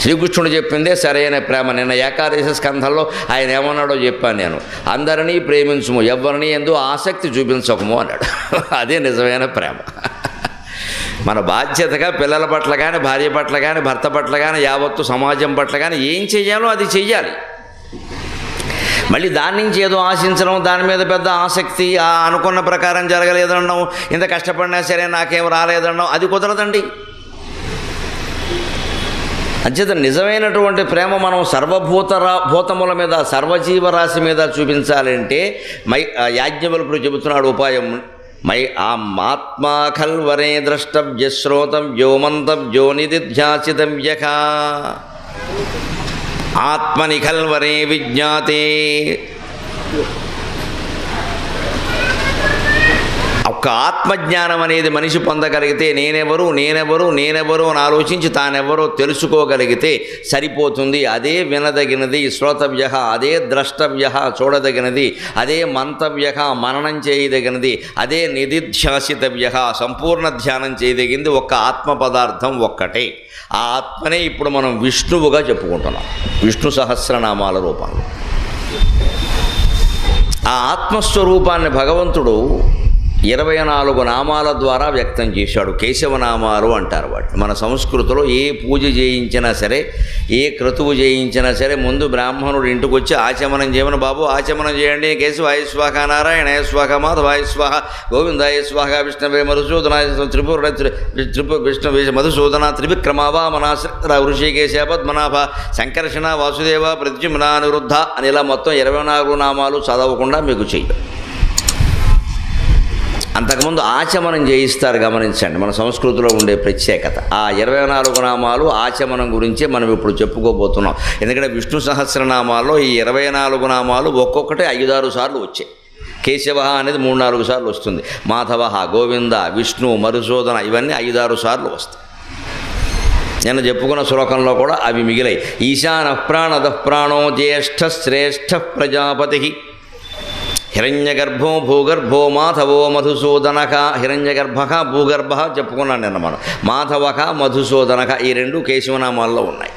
శ్రీకృష్ణుడు చెప్పిందే సరైన ప్రేమ. నిన్న ఏకాదశి స్కంధంలో ఆయన ఏమన్నాడో చెప్పాను నేను. అందరినీ ప్రేమించుము ఎవరిని ఎందు ఆసక్తి చూపించకము అన్నాడు. అదే నిజమైన ప్రేమ. మన బాధ్యతగా పిల్లల పట్ల కానీ భార్య పట్ల కానీ భర్త పట్ల కానీ యావత్తు సమాజం పట్ల కానీ ఏం చెయ్యాలో అది చెయ్యాలి. మళ్ళీ దాని నుంచి ఏదో ఆశించడం దాని మీద పెద్ద ఆసక్తి ఆ అనుకున్న ప్రకారం జరగలేదనడం ఇంత కష్టపడినా సరే నాకేం రాలేదనడం అది కుదరదండి. అంచేత నిజమైనటువంటి ప్రేమ మనం సర్వభూత రా- భూతముల మీద సర్వజీవరాశి మీద చూపించాలంటే మై యాజ్ఞవల్పుడు చెబుతున్నాడు ఉపాయం. మై ఆ మాత్మా ఖల్వరే ద్రష్టవ్య శ్రోతవ్యో ధ్యాసితం నిధిధ్యాసితవ్య ఆత్మని ఖల్వరే విజ్ఞాతే. ఒక్క ఆత్మజ్ఞానం అనేది మనిషి పొందగలిగితే నేనెవరు నేనెవరు నేనెవరు అని ఆలోచించి తానెవరో తెలుసుకోగలిగితే సరిపోతుంది. అదే వినదగినది శ్రోతవ్య అదే ద్రష్టవ్య చూడదగినది అదే మంతవ్య మననం చేయదగినది అదే నిధిధ్యాసితవ్య సంపూర్ణ ధ్యానం చేయదగింది ఒక్క ఆత్మ పదార్థం ఒక్కటే. ఆ ఆత్మనే ఇప్పుడు మనం విష్ణువుగా చెప్పుకుంటున్నాం. విష్ణు సహస్రనామాల రూపంలో. ఆ ఆత్మస్వరూపాన్ని భగవంతుడు ఇరవై నాలుగు నామాల ద్వారా వ్యక్తం చేశాడు. కేశవనామాలు అంటారు వాటిని. మన సంస్కృతిలో ఏ పూజ చేయించినా సరే ఏ క్రతువు చేయించినా సరే ముందు బ్రాహ్మణుడు ఇంటికి వచ్చి ఆచమనం చేయమని బాబు ఆచమనం చేయండి. కేశవాయ స్వాహ నారాయణ స్వాహ మాధవాయ స్వాహ గోవిందాయ స్వాహ విష్ణవే మధుసూదనాయ త్రిపుర త్రిపు విష్ణు మధుసూదన త్రివిక్రమావా ఋషికేశ పద్మనాభ సంకర్షణ వాసుదేవ ప్రద్యుమ్న అనిరుద్ధ అని ఇలా మొత్తం ఇరవై నాలుగు నామాలు చదవకుండా మీకు చెయ్యి. అంతకుముందు ఆచమనం చేయిస్తారు గమనించండి. మన సంస్కృతిలో ఉండే ప్రత్యేకత. ఆ ఇరవై నాలుగు నామాలు ఆచమనం గురించే మనం ఇప్పుడు చెప్పుకోబోతున్నాం. ఎందుకంటే విష్ణు సహస్రనామాల్లో ఈ ఇరవై నాలుగు నామాలు ఒక్కొక్కటి ఐదారు సార్లు వచ్చాయి. కేశవ అనేది మూడు నాలుగు సార్లు వస్తుంది. మాధవ గోవింద విష్ణు మధుసూదన ఇవన్నీ ఐదారు సార్లు వస్తాయి. నేను చెప్పుకున్న శ్లోకంలో కూడా అవి మిగిలాయి. ఈశాన ప్రాణద ప్రాణో జ్యేష్ఠ శ్రేష్ఠ ప్రజాపతి హిరణ్యగర్భం భూగర్భో మాధవో మధుసూదనక. హిరణ్యగర్భక భూగర్భ చెప్పుకున్నాను నిన్న మనం. మాధవక మధుసూదనక ఈ రెండు కేశవనామాల్లో ఉన్నాయి.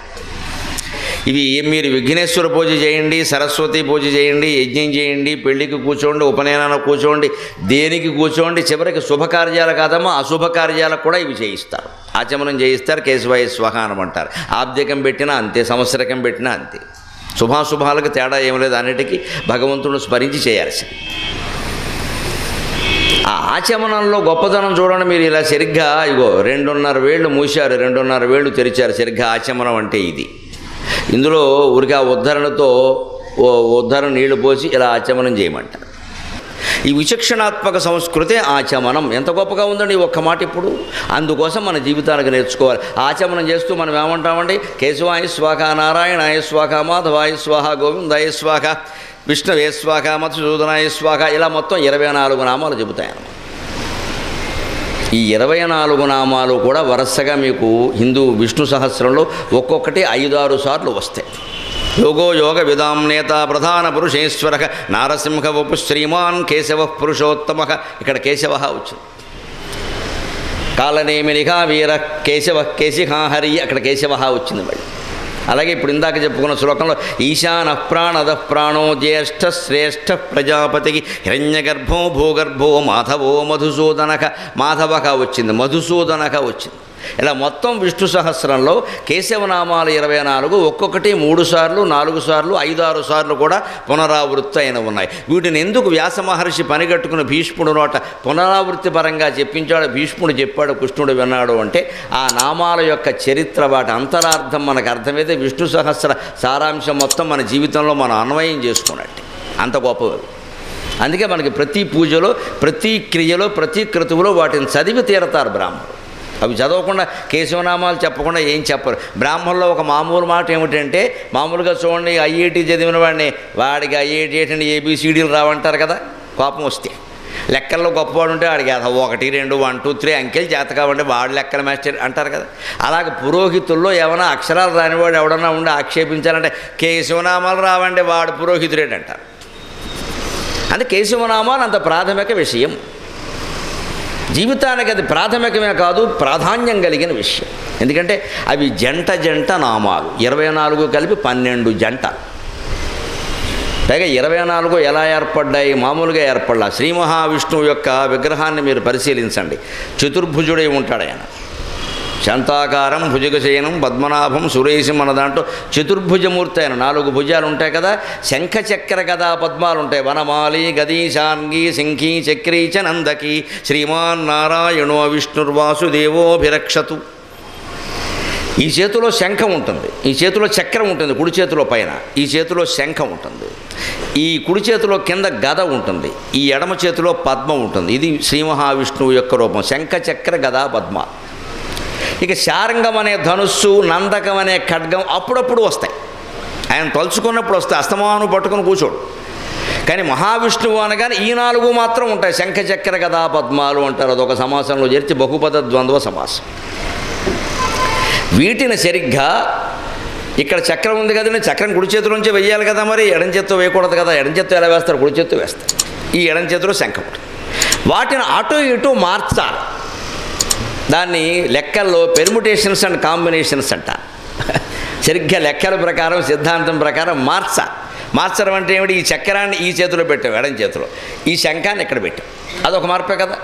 ఇవి మీరు విఘ్నేశ్వర పూజ చేయండి సరస్వతి పూజ చేయండి యజ్ఞం చేయండి పెళ్ళికి కూర్చోండి ఉపనయనాన్ని కూర్చోండి దేనికి కూర్చోండి చివరికి శుభకార్యాలు కాదమ్మా అశుభ కార్యాలకు కూడా ఇవి చేయిస్తారు. ఆచమనం చేయిస్తారు కేశవాయ స్వహానం అంటారు ఆబ్దికం పెట్టినా అంతే సంవత్సరకం పెట్టినా అంతే. శుభాశుభాలకు తేడా ఏం లేదు అన్నిటికీ భగవంతుడు స్మరించి చేయాల్సింది ఆ ఆచమనంలో గొప్పతనం చూడండి మీరు ఇలా సరిగ్గా ఇగో రెండున్నర వేళ్ళు మూశారు రెండున్నర వేళ్ళు తెరిచారు సరిగ్గా ఆచమనం అంటే ఇది. ఇందులో ఊరికి ఆ ఉద్ధరణతో ఓ ఉద్ధరణ నీళ్ళు పోసి ఇలా ఆచమనం చేయమంట. ఈ విచక్షణాత్మక సంస్కృతే ఆచమనం. ఎంత గొప్పగా ఉందండి ఒక్క మాట ఇప్పుడు? అందుకోసం మన జీవితానికి నేర్చుకోవాలి. ఆచమనం చేస్తూ మనం ఏమంటామండి? కేశవాయ స్వాహ నారాయణాయ స్వాహ మాధవాయ స్వాహ గోవిందాయ స్వాహ విష్ణవే స్వాహ మధుసూదనాయ స్వాహ ఇలా మొత్తం ఇరవై నాలుగు నామాలు చెబుతాయన్నమాట. ఈ ఇరవై నాలుగు నామాలు కూడా వరుసగా మీకు హిందూ విష్ణు సహస్రంలో ఒక్కొక్కటి ఐదు ఆరు సార్లు వస్తాయి. యోగో యోగ విదాం నేత ప్రధాన పురుషేశ్వర నారసింహ వపు శ్రీమాన్ కేశవ పురుషోత్తమ ఇక్కడ కేశవ వచ్చింది। కాలనేమినిగా వీర కేశవ కేశిహాహరి అక్కడ కేశవ వచ్చింది మళ్ళీ। అలాగే ఇప్పుడు ఇందాక చెప్పుకున్న శ్లోకంలో ఈశాన ప్రాణద ప్రాణో జ్యేష్ఠ శ్రేష్ఠ ప్రజాపతికి హిరణ్యగర్భో భూగర్భో మాధవో మధుసూదనక మాధవక వచ్చింది మధుసూదనక వచ్చింది। ఇలా మొత్తం విష్ణు సహస్రంలో కేశవనామాలు ఇరవై నాలుగు ఒక్కొక్కటి మూడు సార్లు నాలుగు సార్లు ఐదు ఆరు సార్లు కూడా పునరావృత్తి అయిన ఉన్నాయి. వీటిని ఎందుకు వ్యాస మహర్షి పనిగట్టుకుని భీష్ముడు నోట పునరావృత్తి పరంగా చెప్పించాడు? భీష్ముడు చెప్పాడు కృష్ణుడు విన్నాడు అంటే ఆ నామాల యొక్క చరిత్ర వాటి అంతరార్థం మనకు అర్థమైతే విష్ణు సహస్ర సారాంశం మొత్తం మన జీవితంలో మనం అన్వయం చేసుకున్నట్టు. అంత గొప్పవి అందుకే మనకి ప్రతి పూజలో ప్రతి క్రియలో ప్రతి క్రతువులో వాటిని చదివి తీరతారు బ్రాహ్మణుడు అవి చదవకుండా కేశవనామాలు చెప్పకుండా ఏం చెప్పరు. బ్రాహ్మణుల్లో ఒక మామూలు మాట ఏమిటంటే మామూలుగా చూడండి ఐఐటి చదివిన వాడిని వాడికి ఐఐటి ఏంటంటే ఏబిసిడీలు రావంటారు కదా కోపం వస్తే. లెక్కల్లో గొప్పవాడు ఉంటే వాడికి అసలు ఒకటి రెండు వన్ టూ త్రీ అంకెలు చేత కాబట్టి వాడు లెక్కల మాస్టర్ అంటారు కదా. అలాగే పురోహితుల్లో ఏమైనా అక్షరాలు రానివాడు ఎవడన్నా ఉండి ఆక్షేపించాలంటే కేశవనామాలు రావండి వాడు పురోహితుడేంటి అంటే కేశవనామాలు అంత ప్రాథమిక విషయం. జీవితానికి అది ప్రాథమికమే కాదు ప్రాధాన్యం కలిగిన విషయం. ఎందుకంటే అవి జంట జంట నామాలు. ఇరవై నాలుగు కలిపి పన్నెండు జంట. పైగా ఇరవై నాలుగు ఎలా ఏర్పడ్డాయి? మామూలుగా ఏర్పడ్డా శ్రీ మహావిష్ణువు యొక్క విగ్రహాన్ని మీరు పరిశీలించండి. చతుర్భుజుడై ఉంటాడు ఆయన. శాంతాకారం భుజగశయనం పద్మనాభం సురేశం అన్న దాంట్లో చతుర్భుజమూర్తి ఆయన. నాలుగు భుజాలు ఉంటాయి కదా శంఖ చక్ర గదా పద్మాలు ఉంటాయి వనమాలి గదీ శాంగి శంఖీ చక్రీ చ నందకి శ్రీమాన్ నారాయణో విష్ణుర్వాసుదేవోభిరక్షతు ఈ చేతిలో శంఖం ఉంటుంది. ఈ చేతిలో చక్రం ఉంటుంది కుడి చేతిలో పైన. ఈ చేతిలో శంఖం ఉంటుంది. ఈ కుడి చేతిలో కింద గద ఉంటుంది. ఈ ఎడమ చేతిలో పద్మం ఉంటుంది. ఇది శ్రీ మహావిష్ణువు యొక్క రూపం. శంఖ చక్ర గదా పద్మ. ఇక శారంగం అనే ధనుస్సు నందకం అనే ఖడ్గం అప్పుడప్పుడు వస్తాయి. ఆయన తలుచుకున్నప్పుడు వస్తాయి. అస్తమాను పట్టుకుని కూర్చోడు. కానీ మహావిష్ణువు అనగానే ఈ నాలుగు మాత్రం ఉంటాయి. శంఖ చక్ర గదా పద్మాలు అంటారు. అదొక సమాసంలో చేర్చి బహుపద ద్వంద్వ సమాసం. వీటిని సరిగ్గా ఇక్కడ చక్రం ఉంది కదండి. చక్రం కుడి చేతిలోంచి వెయ్యాలి కదా మరి. ఎడం చేత్తో వేయకూడదు కదా. ఎడం చేత్తో ఎలా వేస్తారు? కుడి చేత్తో వేస్తారు. ఈ ఎడం చేతిలో శంఖం. వాటిని అటు ఇటు మార్చాలి. దాన్ని లెక్కల్లో పెర్ముటేషన్స్ అండ్ కాంబినేషన్స్ అంట. సరిగ్గా లెక్కల ప్రకారం సిద్ధాంతం ప్రకారం మార్చ. మార్చడం అంటే ఏమిటి? ఈ చక్రాన్ని ఈ చేతిలో పెట్టావు ఎడం చేతిలో. ఈ శంఖాన్ని ఇక్కడ పెట్టావు. అదొక మార్పే కదా?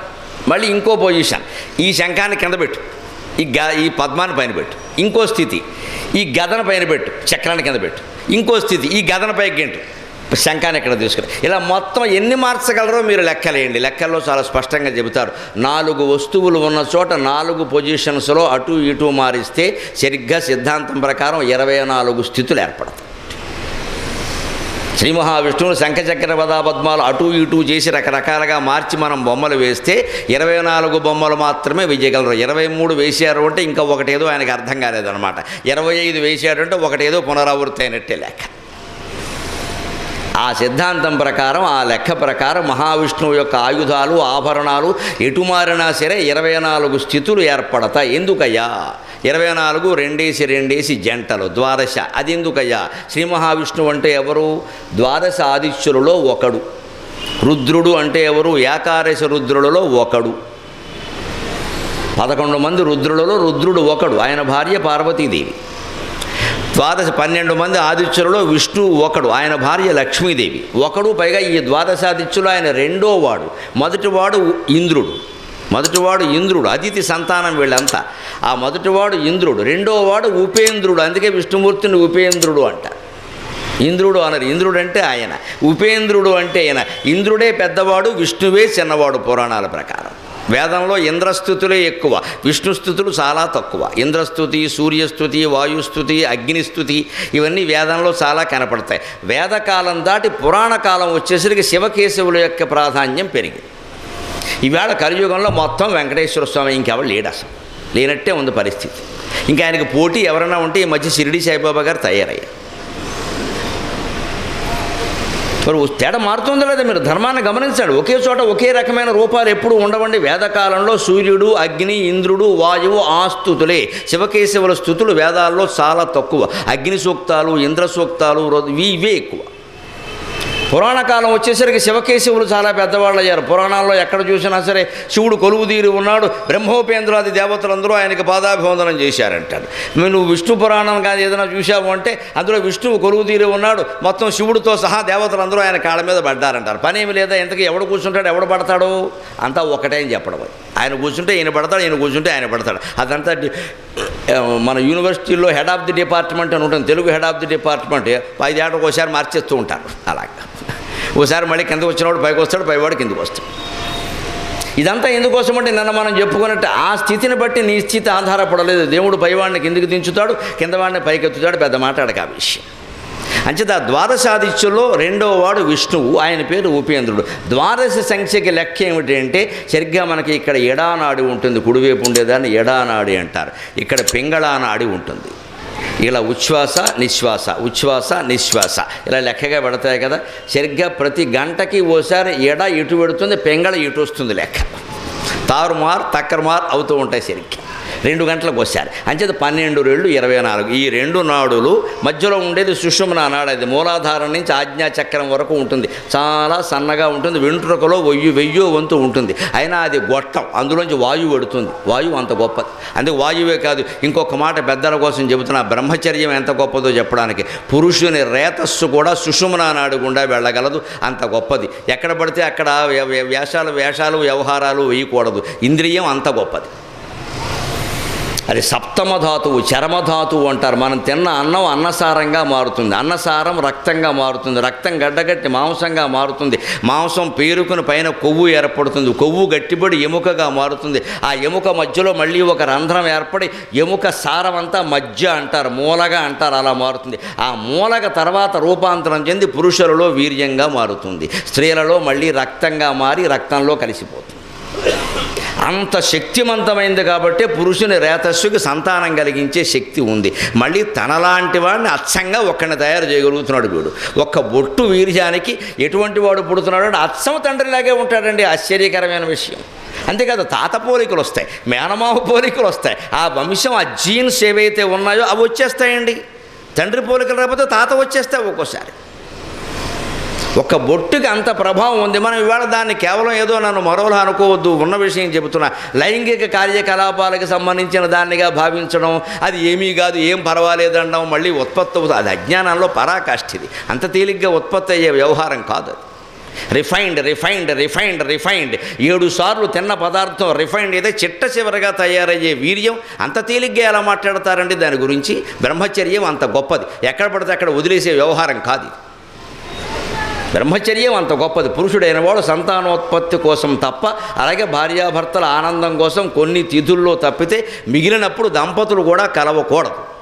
మళ్ళీ ఇంకో పొజిషన్ ఈ శంఖాన్ని కింద పెట్టు. ఈ గ ఈ పద్మాన్ని పైన పెట్టు. ఇంకో స్థితి. ఈ గదన పైన పెట్టు. చక్రాన్ని కింద పెట్టు. ఇంకో స్థితి. ఈ గదన పైకి గెంటు. శంఖాన్ని ఇక్కడ తీసుకురా? ఇలా మొత్తం ఎన్ని మార్చగలరో మీరు లెక్కలేయండి. లెక్కల్లో చాలా స్పష్టంగా చెబుతారు. నాలుగు వస్తువులు ఉన్న చోట నాలుగు పొజిషన్స్లో అటు ఇటు మారిస్తే సరిగ్గా సిద్ధాంతం ప్రకారం ఇరవై నాలుగు స్థితులు ఏర్పడతాయి. శ్రీ మహావిష్ణువుని శంఖచక్ర పదా పద్మాలు అటు ఇటు చేసి రకరకాలుగా మార్చి మనం బొమ్మలు వేస్తే ఇరవై నాలుగు బొమ్మలు మాత్రమే వేయగలరు ఇరవై మూడు వేసారు అంటే ఇంకా ఒకటేదో ఆయనకు అర్థం కాలేదన్నమాట. ఇరవై ఐదు వేసారు అంటే ఒకటేదో పునరావృత్తి అయినట్టే లెక్క. ఆ సిద్ధాంతం ప్రకారం ఆ లెక్క ప్రకారం మహావిష్ణువు యొక్క ఆయుధాలు ఆభరణాలు ఎటు మారినా సరే ఇరవై నాలుగు స్థితులు ఏర్పడతాయి. ఎందుకయ్యా? ఇరవై నాలుగు రెండేసి రెండేసి జంటలు ద్వాదశ. అది ఎందుకయ్యా? శ్రీ మహావిష్ణువు అంటే ఎవరు? ద్వాదశ ఆదిత్యులలో ఒకడు. రుద్రుడు అంటే ఎవరు? ఏకాదశ రుద్రులలో ఒకడు. పదకొండు మంది రుద్రులలో రుద్రుడు ఒకడు. ఆయన భార్య పార్వతీదేవి. ద్వాదశ పన్నెండు మంది ఆదిత్యులలో విష్ణువు ఒకడు ఆయన భార్య లక్ష్మీదేవి. ఒకడు పైగా ఈ ద్వాదశాదిత్యులు ఆయన రెండో వాడు. మొదటివాడు ఇంద్రుడు. మొదటివాడు ఇంద్రుడు అతిథి సంతానం వీళ్ళంతా. ఆ మొదటివాడు ఇంద్రుడు రెండో వాడు ఉపేంద్రుడు అందుకే విష్ణుమూర్తిని ఉపేంద్రుడు అంటారు ఇంద్రుడు అనరు ఇంద్రుడు అంటే ఆయన. ఉపేంద్రుడు అంటే ఆయన ఇంద్రుడే పెద్దవాడు విష్ణువే చిన్నవాడు పురాణాల ప్రకారం. వేదంలో ఇంద్రస్థుతులే ఎక్కువ విష్ణుస్థుతులు చాలా తక్కువ. ఇంద్రస్థుతి సూర్యస్థుతి వాయుస్థుతి అగ్నిస్థుతి ఇవన్నీ వేదంలో చాలా కనపడతాయి. వేదకాలం దాటి పురాణ కాలం వచ్చేసరికి శివకేశవుల యొక్క ప్రాధాన్యం పెరిగింది ఈవేళ కలియుగంలో మొత్తం వెంకటేశ్వర స్వామి ఇంకెవరు లేడు అసలు. లేనట్టే ఉంది పరిస్థితి. ఇంకా ఆయనకి పోటీ ఎవరైనా ఉంటే ఈ మధ్య షిరిడి సాయిబాబా గారు తయారయ్యారు. మరి తేడా మారుతుందో లేదా? మీరు ధర్మాన్ని గమనించండి. ఒకే చోట ఒకే రకమైన రూపాలు ఎప్పుడు ఉండవండి. వేదకాలంలో సూర్యుడు అగ్ని ఇంద్రుడు వాయువు ఆ స్థుతులే శివకేశవుల స్థుతులు వేదాల్లో చాలా తక్కువ. అగ్ని సూక్తాలు ఇంద్ర సూక్తాలు ఇవే ఎక్కువ. పురాణ కాలం వచ్చేసరికి శివకేశవులు చాలా పెద్దవాళ్ళు అయ్యారు పురాణాల్లో ఎక్కడ చూసినా సరే శివుడు కొలువు తీరి ఉన్నాడు. బ్రహ్మోపేంద్రాది దేవతలందరూ ఆయనకి పాదాభివందనం చేశారంటారు. నువ్వు విష్ణు పురాణం కానీ ఏదైనా చూసావు అంటే అందులో విష్ణువు కొలువు తీరి ఉన్నాడు. మొత్తం శివుడితో సహా దేవతలందరూ ఆయన కాళ్ళ మీద పడ్డారంటారు. పని లేదా? ఇంతకీ ఎవడు కూర్చుంటాడు? ఎవడు పడతాడు? అంతా ఒకటే అని చెప్పడం ఆయన కూర్చుంటే ఈయన పడతాడు ఈయన కూర్చుంటే ఆయన పడతాడు. అదంతా మన యూనివర్సిటీలో హెడ్ ఆఫ్ ది డిపార్ట్మెంట్ అని ఉంటుంది. Telugu head of the department ఐదేళ్ళకి ఒకసారి మార్చేస్తూ ఉంటారు. అలాగా. ఒకసారి మళ్ళీ కిందకు వచ్చినవాడు పైకి వస్తాడు పైవాడు కిందకు వస్తాడు. ఇదంతా ఎందుకోసం అంటే నిన్న మనం చెప్పుకున్నట్టు ఆ స్థితిని బట్టి నీ స్థితి ఆధారపడలేదు. దేవుడు పైవాడిని కిందికి దించుతాడు కిందవాడిని పైకెత్తుతాడు పెద్ద మాట్లాడక ఆ విషయం. అంచేత ద్వాదశాదిత్యుల్లో రెండో వాడు విష్ణువు ఆయన పేరు ఉపేంద్రుడు. ద్వాదశ సంఖ్యకి లెక్క ఏమిటి అంటే సరిగ్గా మనకి ఇక్కడ ఎడానాడి ఉంటుంది కుడివైపు ఉండేదాన్ని ఎడానాడి అంటారు. ఇక్కడ పింగళానాడి ఉంటుంది. ఇలా ఉచ్ఛ్వాస నిశ్వాస ఉచ్ఛ్వాస నిశ్వాస. ఇలా లెక్కగా పెడతాయి కదా. సరిగ్గా ప్రతి గంటకి ఓసారి ఎడ ఇటు పెడుతుంది పెంగళ ఇటు వస్తుంది లెక్క. తారుమార్ తక్కరమార్ అవుతూ ఉంటాయి సరిగ్గా. రెండు గంటలకు వస్తారు అంచేత పన్నెండు రెండు ఇరవై నాలుగు. ఈ రెండు నాడులు మధ్యలో ఉండేది సుషుమ్న నాడు. అది మూలాధారం నుంచి ఆజ్ఞా చక్రం వరకు ఉంటుంది. చాలా సన్నగా ఉంటుంది. వెంట్రుకలో వెయ్యి వెయ్యో వంతు ఉంటుంది. అయినా అది గొట్టం. అందులోంచి వాయువు పెడుతుంది. వాయువు అంత గొప్పది. అందుకే వాయువే కాదు ఇంకొక మాట పెద్దల కోసం చెబుతున్నా. బ్రహ్మచర్యం ఎంత గొప్పదో చెప్పడానికి. పురుషుని రేతస్సు కూడా సుషుమ్న నాడు గుండా వెళ్ళగలదు. అంత గొప్పది. ఎక్కడ పడితే అక్కడ వేషాలు వేషాలు వ్యవహారాలు వేయకూడదు. ఇంద్రియం అంత గొప్పది. అది సప్తమ ధాతువు చరమధాతువు అంటారు. మనం తిన్న అన్నం అన్నసారంగా మారుతుంది. అన్నసారం రక్తంగా మారుతుంది. రక్తం గడ్డగట్టి మాంసంగా మారుతుంది. మాంసం పేరుకుని పైన కొవ్వు ఏర్పడుతుంది. కొవ్వు గట్టిపడి ఎముకగా మారుతుంది. ఆ ఎముక మధ్యలో మళ్ళీ ఒక రంధ్రం ఏర్పడి ఎముక సారం అంతా మధ్య అంటారు మూలగా అంటారు అలా మారుతుంది. ఆ మూలగ తర్వాత రూపాంతరం చెంది పురుషులలో వీర్యంగా మారుతుంది. స్త్రీలలో మళ్ళీ రక్తంగా మారి రక్తంలో కలిసిపోతుంది. అంత శక్తివంతమైంది కాబట్టి పురుషుని రేతస్సుకి సంతానం కలిగించే శక్తి ఉంది. మళ్ళీ తనలాంటి వాడిని అచ్చంగా ఒక్కడిని తయారు చేయగలుగుతున్నాడు వీడు. ఒక్క బొట్టు వీర్యానికి ఎటువంటి వాడు పుడుతున్నాడు అంటే అచ్చం తండ్రిలాగే ఉంటాడండి. ఆశ్చర్యకరమైన విషయం. అంతేకాదు తాత పోలికలు వస్తాయి మేనమావ పోలికలు వస్తాయి. ఆ వంశం ఆ జీన్స్ ఏవైతే ఉన్నాయో అవి వచ్చేస్తాయండి. తండ్రి పోలికలు రాకపోతే తాత వచ్చేస్తాయి ఒక్కోసారి. ఒక బొట్టుకి అంత ప్రభావం ఉంది. మనం ఇవాళ దాన్ని కేవలం ఏదో నన్ను మరోలా అనుకోవద్దు ఉన్న విషయం చెబుతున్నా. లైంగిక కార్యకలాపాలకు సంబంధించిన దాన్నిగా భావించడం అది ఏమీ కాదు ఏం పర్వాలేదనడం మళ్ళీ ఉత్పత్తి అవుతుంది. అది అజ్ఞానంలో పరాకాష్ఠిది. అంత తేలిగ్గా ఉత్పత్తి అయ్యే వ్యవహారం కాదు అది. రిఫైన్డ్ రిఫైన్డ్ రిఫైన్డ్ రిఫైన్డ్ ఏడు సార్లు తిన్న పదార్థం రిఫైన్డ్ అయితే చిట్ట చివరగా తయారయ్యే వీర్యం. అంత తేలిగ్గా ఎలా మాట్లాడతారండి? దాని గురించి బ్రహ్మచర్యం అంత గొప్పది. ఎక్కడ పడితే అక్కడ వదిలేసే వ్యవహారం కాదు బ్రహ్మచర్యం అంత గొప్పది. పురుషుడైన వాడు సంతానోత్పత్తి కోసం తప్ప అలాగే భార్యాభర్తల ఆనందం కోసం కొన్ని తిథుల్లో తప్పితే మిగిలినప్పుడు దంపతులు కూడా కలవకూడదు.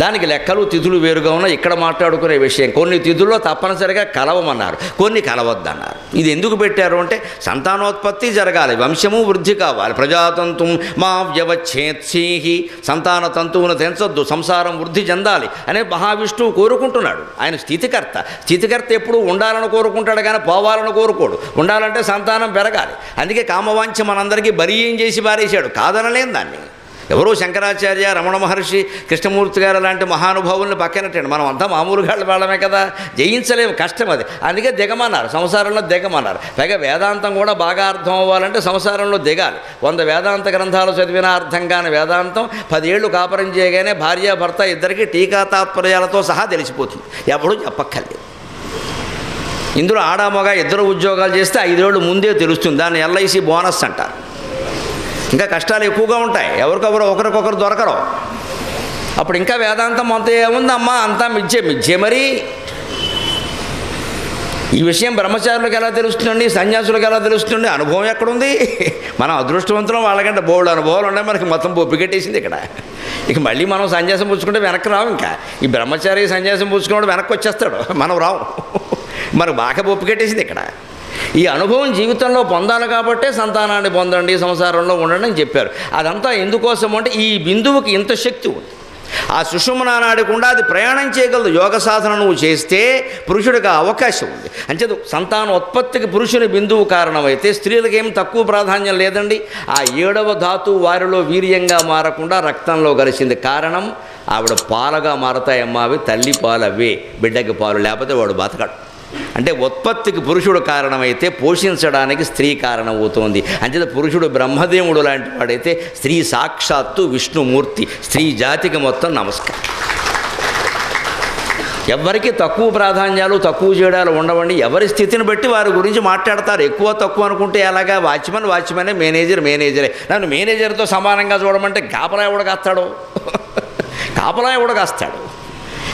దానికి లెక్కలు తిథులు వేరుగా ఉన్నాయి. ఇక్కడ మాట్లాడుకునే విషయం. కొన్ని తిథుల్లో తప్పనిసరిగా కలవమన్నారు. కొన్ని కలవద్దన్నారు. ఇది ఎందుకు పెట్టారు అంటే సంతానోత్పత్తి జరగాలి. వంశము వృద్ధి కావాలి. ప్రజాతంతుం మా వ్యవచ్ఛేత్సీహి సంతాన తంతువును తెంచొద్దు. సంసారం వృద్ధి చెందాలి అనే మహావిష్ణువు కోరుకుంటున్నాడు. ఆయన స్థితికర్త. స్థితికర్త ఎప్పుడు ఉండాలని కోరుకుంటాడు కానీ పోవాలని కోరుకోడు. ఉండాలంటే సంతానం పెరగాలి. అందుకే కామవాంఛ మనందరికీ బరీయం చేసి పారేశాడు. కాదనలేం దాన్ని. ఎవరో శంకరాచార్య రమణ మహర్షి కృష్ణమూర్తి గారు లాంటి మహానుభావుల్ని పక్కనట్టండి. మనం అంతా మామూలుగా వాళ్ళమే కదా. జయించలేము కష్టం అది. అందుకే దిగమన్నారు సంసారంలో దిగమన్నారు. పైగా వేదాంతం కూడా బాగా అర్థం అవ్వాలంటే సంసారంలో దిగాలి. వంద వేదాంత గ్రంథాలు చదివిన అర్థం కాని వేదాంతం పదేళ్ళు కాపురం చేయగానే భార్యాభర్త ఇద్దరికి టీకా తాత్పర్యాలతో సహా తెలిసిపోతుంది. ఎప్పుడు చెప్పక్కర్లేదు. ఇందులో ఆడామొగ ఇద్దరు ఉద్యోగాలు చేస్తే ఐదేళ్ళు ముందే తెలుస్తుంది. దాన్ని ఎల్ఐసి బోనస్ అంటారు. ఇంకా కష్టాలు ఎక్కువగా ఉంటాయి. ఎవరికొకరు ఒకరికొకరు దొరకరు. అప్పుడు ఇంకా వేదాంతం అంత ఏముందమ్మా? అంతా మిథ్యే మిథ్యే మరి. ఈ విషయం బ్రహ్మచారులకు ఎలా తెలుస్తుందండి? సన్యాసులకు ఎలా తెలుస్తుంది అనుభవం ఎక్కడుంది? మనం అదృష్టవంతులం వాళ్ళకంటే బోల్డ్ అనుభవాలు ఉన్నాయి. మనకి మొత్తం బొప్పికెట్టేసింది ఇక్కడ. ఇక మళ్ళీ మనం సన్యాసం పుచ్చుకుంటే వెనక్కి రావు ఇంకా. ఈ బ్రహ్మచారి సన్యాసం పుచ్చుకున్నాడు వెనక్కి వచ్చేస్తాడు. మనం రావు. మనకు బాగా బొప్పికట్టేసింది ఇక్కడ. ఈ అనుభవం జీవితంలో పొందాలి కాబట్టే సంతానాన్ని పొందండి సంసారంలో ఉండండి అని చెప్పారు. అదంతా ఎందుకోసం అంటే ఈ బిందువుకి ఇంత శక్తి ఉంది. ఆ సుషుమ్నా నాడకుండా అది ప్రయాణం చేయగలదు. యోగ సాధన నువ్వు చేస్తే పురుషుడికి అవకాశం ఉంది. అంచేది సంతాన ఉత్పత్తికి పురుషుని బిందువు కారణమైతే స్త్రీలకేం ఏం తక్కువ ప్రాధాన్యం లేదండి. ఆ ఏడవ ధాతు వారిలో వీర్యంగా మారకుండా రక్తంలో కలిసింది కారణం ఆవిడ పాలగా మారతాయమ్మా అవి తల్లి పాలు అవే బిడ్డకి పాలు లేకపోతే వాడు బతకడు. అంటే ఉత్పత్తికి పురుషుడు కారణమైతే పోషించడానికి స్త్రీ కారణమవుతోంది. అంచేత పురుషుడు బ్రహ్మదేవుడు లాంటి వాడైతే స్త్రీ సాక్షాత్తు విష్ణుమూర్తి స్త్రీ జాతికి మొత్తం నమస్కారం. ఎవరికి తక్కువ ప్రాధాన్యాలు తక్కువ చేయడాలు ఉండవండి. ఎవరి స్థితిని బట్టి వారి గురించి మాట్లాడతారు. ఎక్కువ తక్కువ అనుకుంటే ఎలాగా? వాచ్మెన్ వాచ్మెనే మేనేజర్ మేనేజరే. నన్ను మేనేజర్తో సమానంగా చూడమంటే కాపలా ఎవడు కాస్తాడు? కాపలా ఎవడు కాస్తాడు?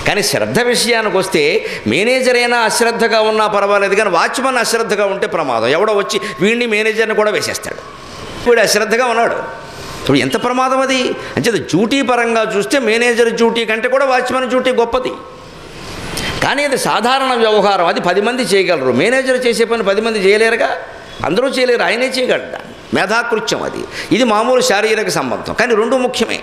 కానీ శ్రద్ధ విషయానికి వస్తే మేనేజర్ అయినా అశ్రద్ధగా ఉన్నా పర్వాలేదు కానీ వాచ్మెన్ అశ్రద్ధగా ఉంటే ప్రమాదం. ఎవడో వచ్చి వీడిని మేనేజర్ని కూడా వేసేస్తాడు. వీడు అశ్రద్ధగా ఉన్నాడు. ఇప్పుడు ఎంత ప్రమాదం అది? అంచేది డ్యూటీ పరంగా చూస్తే మేనేజర్ డ్యూటీ కంటే కూడా వాచ్మెన్ డ్యూటీ గొప్పది. కానీ అది సాధారణ వ్యవహారం. అది పది మంది చేయగలరు. మేనేజర్ చేసే పని పది మంది చేయలేరుగా? అందరూ చేయలేరు. ఆయనే చేయగలడు? మేధాకృత్యం అది. ఇది మామూలు శారీరక సంబంధం. కానీ రెండు ముఖ్యమే.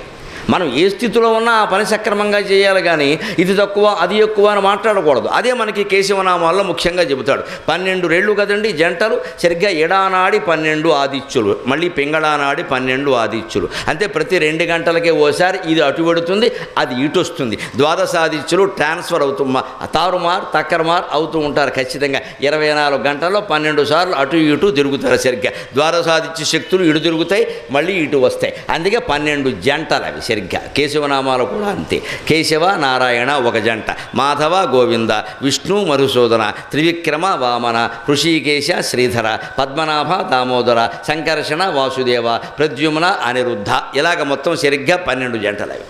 మనం ఏ స్థితిలో ఉన్నా ఆ పని సక్రమంగా చేయాలి కానీ ఇది తక్కువ అది ఎక్కువ అని మాట్లాడకూడదు. అదే మనకి కేశవనామాల్లో ముఖ్యంగా చెబుతాడు. పన్నెండు రెళ్ళు కదండి జంటలు? సరిగ్గా ఎడానాడి పన్నెండు ఆదిత్యులు. మళ్ళీ పింగళానాడి పన్నెండు ఆదిత్యులు. అంతే ప్రతి రెండు గంటలకే ఓసారి ఇది అటు పెడుతుంది అది ఇటు వస్తుంది. ద్వాదశ ఆదిత్యులు ట్రాన్స్ఫర్ అవుతూ మా- తారుమార్ తక్కరమార్ అవుతూ ఉంటారు ఖచ్చితంగా. ఇరవై నాలుగు గంటల్లో పన్నెండు సార్లు అటు ఇటు తిరుగుతారు సరిగ్గా. ద్వాదశాదిత్య శక్తులు ఇటు తిరుగుతాయి మళ్ళీ ఇటు వస్తాయి. అందుకే పన్నెండు జంటలు అవి సరిగ్గా. కేశవనామాలు కూడా అంతే. కేశవ నారాయణ ఒక జంట. మాధవ గోవింద విష్ణు మధుసూదన త్రివిక్రమ వామన ఋషికేశ శ్రీధర పద్మనాభ దామోదర సంకర్షణ వాసుదేవ ప్రద్యుమ్న అనిరుద్ధ. ఇలాగ మొత్తం సరిగ్గా పన్నెండు జంటలు అవి.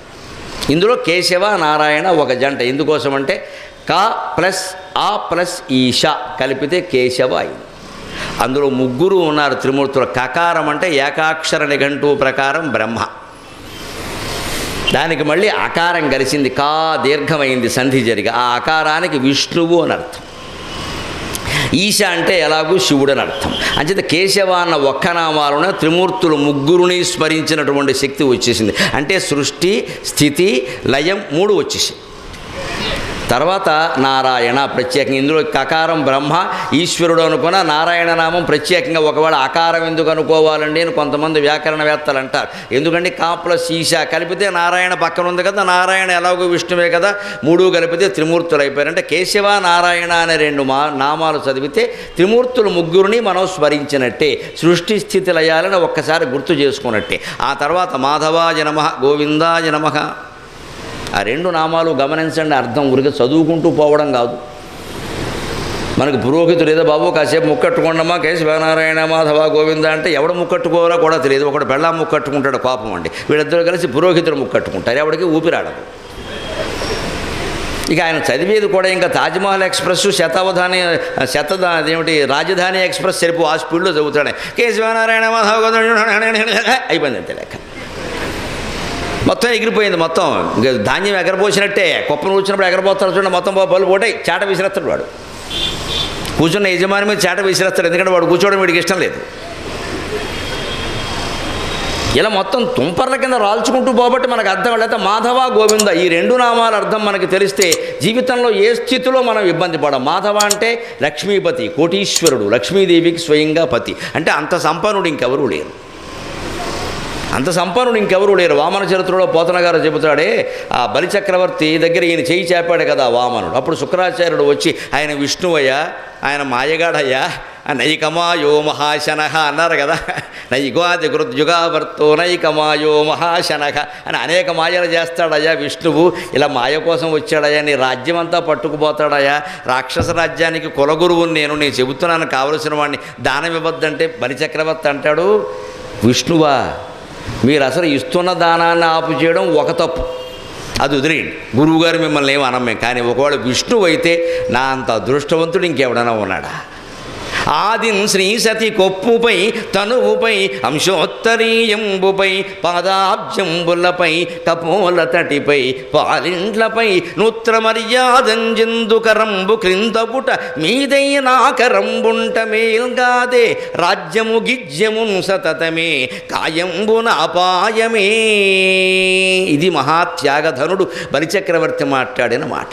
ఇందులో కేశవ నారాయణ ఒక జంట. ఎందుకోసమంటే కా ప్లస్ ఆ ప్లస్ ఈష కలిపితే కేశవ అయింది. అందులో ముగ్గురు ఉన్నారు త్రిమూర్తుల. కకారం అంటే ఏకాక్షర నిఘంటు ప్రకారం బ్రహ్మ. దానికి మళ్ళీ అకారం కలిసింది కా దీర్ఘమైంది సంధి జరిగి ఆ అకారానికి విష్ణువు అని అర్థం. ఈశ అంటే ఎలాగూ శివుడు అని అర్థం. అంచేత కేశవ అన్న ఒక్క నామాలోనే త్రిమూర్తులు ముగ్గురుని స్మరించినటువంటి శక్తి వచ్చేసింది. అంటే సృష్టి స్థితి లయం మూడు వచ్చేసింది తర్వాత నారాయణ ప్రత్యేకంగా ఇందులో కకారం బ్రహ్మ ఈశ్వరుడు అనుకున్న నారాయణ నామం ప్రత్యేకంగా ఒకవేళ అకారం ఎందుకు అనుకోవాలండి అని కొంతమంది వ్యాకరణవేత్తలు అంటారు. ఎందుకంటే కాపుల సీసా కలిపితే నారాయణ పక్కన ఉంది కదా నారాయణ ఎలాగో విష్ణువే కదా మూడు కలిపితే త్రిమూర్తులు అయిపోయారు. అంటే కేశవ నారాయణ అనే రెండు మా నామాలు చదివితే త్రిమూర్తులు ముగ్గురిని మనం స్మరించినట్టే సృష్టి స్థితి లయాలను ఒక్కసారి గుర్తు చేసుకున్నట్టే. ఆ తర్వాత మాధవాజ నమ గోవిందాజ నమ. ఆ రెండు నామాలు గమనించండి అర్థం ఊరికి చదువుకుంటూ పోవడం కాదు. మనకు పురోహితుడు ఏదో బాబు కాసేపు ముక్కట్టుకోండమ్మా కేశవనారాయణ మాధవ గోవింద అంటే ఎవడు ముక్కట్టుకోవాలో కూడా తెలియదు. ఒకడు బెళ్ళం ముక్కట్టుకుంటాడు పాపం అండి. వీళ్ళిద్దరు కలిసి పురోహితుడు ముక్కట్టుకుంటారు. ఎవడికి ఊపిరాడదు. ఇక ఆయన చదివేది కూడా ఇంకా తాజ్మహల్ ఎక్స్ప్రెస్ శతావధాని శతదా ఏమిటి రాజధాని ఎక్స్ప్రెస్ సరిపో ఆ స్పీడ్లో చదువుతాడే. కేశవనారాయణ మాధవ గోవింద అయిపోయింది అంతే లెక్క. మొత్తం ఎగిరిపోయింది మొత్తం. ఇంకా ధాన్యం ఎగరపోసినట్టే కుప్పను కూర్చున్నప్పుడు ఎగరపోతాడు చూడండి మొత్తం పళ్ళు పోటాయి చాట విసిరేస్తాడు వాడు. కూర్చున్న యజమాని మీద చాట విసిరేస్తాడు. ఎందుకంటే వాడు కూర్చోవడం వీడికి ఇష్టం లేదు. ఇలా మొత్తం తుంపర్ల కింద రాల్చుకుంటూ పోబట్టి మనకు అర్థం లేకపోతే మాధవ గోవింద ఈ రెండు నామాల అర్థం మనకి తెలిస్తే జీవితంలో ఏ స్థితిలో మనం ఇబ్బంది పడం? మాధవ అంటే లక్ష్మీపతి కోటీశ్వరుడు. లక్ష్మీదేవికి స్వయంగా పతి. అంటే అంత సంపన్నుడు ఇంకెవరూ లేరు. అంత సంపన్నుడు ఇంకెవరు లేరు. వామన చరిత్రలో పోతన గారు చెబుతాడే ఆ బలిచక్రవర్తి దగ్గర ఈయన చేయి చేపాడు కదా వామనుడు. అప్పుడు శుక్రాచార్యుడు వచ్చి ఆయన విష్ణువయ్యా ఆయన మాయగాడయ్యా నైకమాయో మహాశనహ అన్నారు కదా. నైగాది గృద్యుగావర్తో నైకమాయో మహాశనహ అని అనేక మాయలు చేస్తాడయ్యా విష్ణువు. ఇలా మాయ కోసం వచ్చాడయ్యా నీ రాజ్యం అంతా పట్టుకుపోతాడయ్యా. రాక్షస రాజ్యానికి కులగురువుని నేను నేను చెబుతున్నాను కావలసిన వాడిని దానం ఇవ్వద్దంటే బలిచక్రవర్తి అంటాడు. విష్ణువా మీరు అసలు ఇస్తున్న దానాన్ని ఆపు చేయడం ఒక తప్పు. అది వదిలేయండి. గురువుగారు మిమ్మల్ని ఏమనం మేము కానీ ఒకవేళ విష్ణువు అయితే నా అంత అదృష్టవంతుడు ఇంకెవడైనా ఉన్నాడా? ఆదిన్ శ్రీసతి కొప్పుపై తనువుపై అంశోత్తరీయంబుపై పాదాబ్జంబులపై కపోల తటిపై పాలిండ్లపై నూత్ర మర్యాదంజందుకరంబు క్రిందపుట మీదైన మేల్గాదే రాజ్యము గిజ్యమున్ సతతమే కాయంబున అపాయమే. ఇది మహాత్యాగధనుడు బలిచక్రవర్తి మాట్లాడిన మాట.